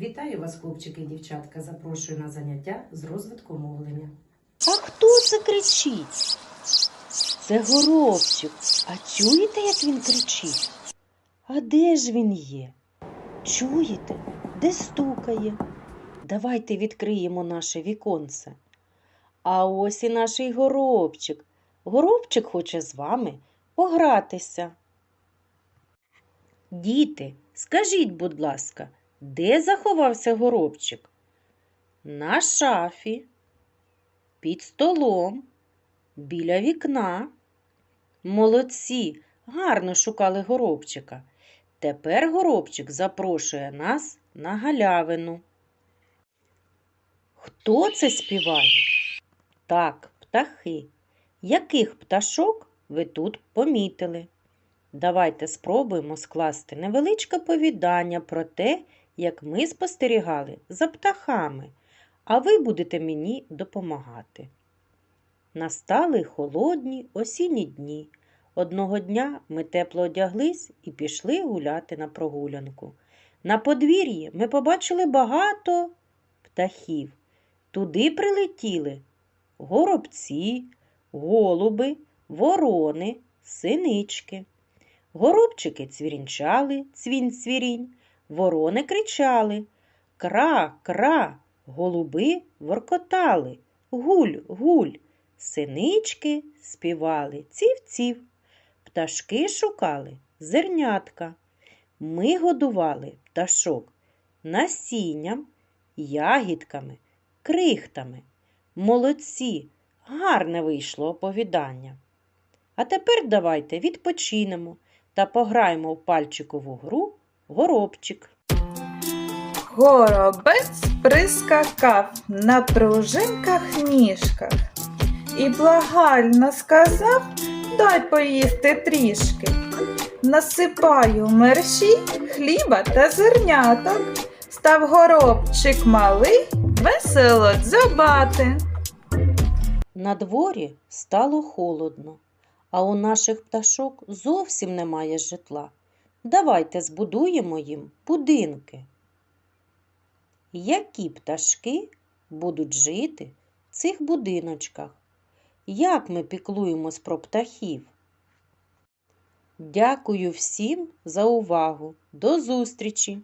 Вітаю вас, хлопчики і дівчатка. Запрошую на заняття з розвитку мовлення. А хто це кричить? Це горобчик. А чуєте, як він кричить? А де ж він є? Чуєте, де стукає? Давайте відкриємо наше віконце. А ось і наш горобчик. Горобчик хоче з вами погратися. Діти, скажіть, будь ласка, де заховався горобчик? На шафі під столом, біля вікна. Молодці, гарно шукали горобчика. Тепер горобчик запрошує нас на галявину. Хто це співає? Так, птахи. Яких пташок ви тут помітили? Давайте спробуємо скласти невеличке повідання про те, як ми спостерігали за птахами а ви будете мені допомагати. Настали холодні осінні дні. Одного дня ми тепло одяглись і пішли гуляти на прогулянку. На подвір'ї ми побачили багато птахів. Туди прилетіли горобці, голуби, ворони, синички. Горобчики цвірінчали, цвінь-цвірінь, ворони кричали Кра-кра. Голуби воркотали, гуль, гуль, синички співали, ців-ців, пташки шукали зернятка. Ми годували пташок насінням, ягідками, крихтами. Молодці, гарне вийшло оповідання. А тепер давайте відпочинемо та пограємо в пальчикову гру горобчик. Горобець прискакав на пружинках ніжках і благально сказав дай поїсти трішки. Насипаю мерші хліба та зерняток. Став горобчик малий, весело дзьобати. На дворі стало холодно, а у наших пташок зовсім немає житла. Давайте збудуємо їм будинки. Які пташки будуть жити в цих будиночках? Як ми піклуємось про птахів? Дякую всім за увагу. До зустрічі!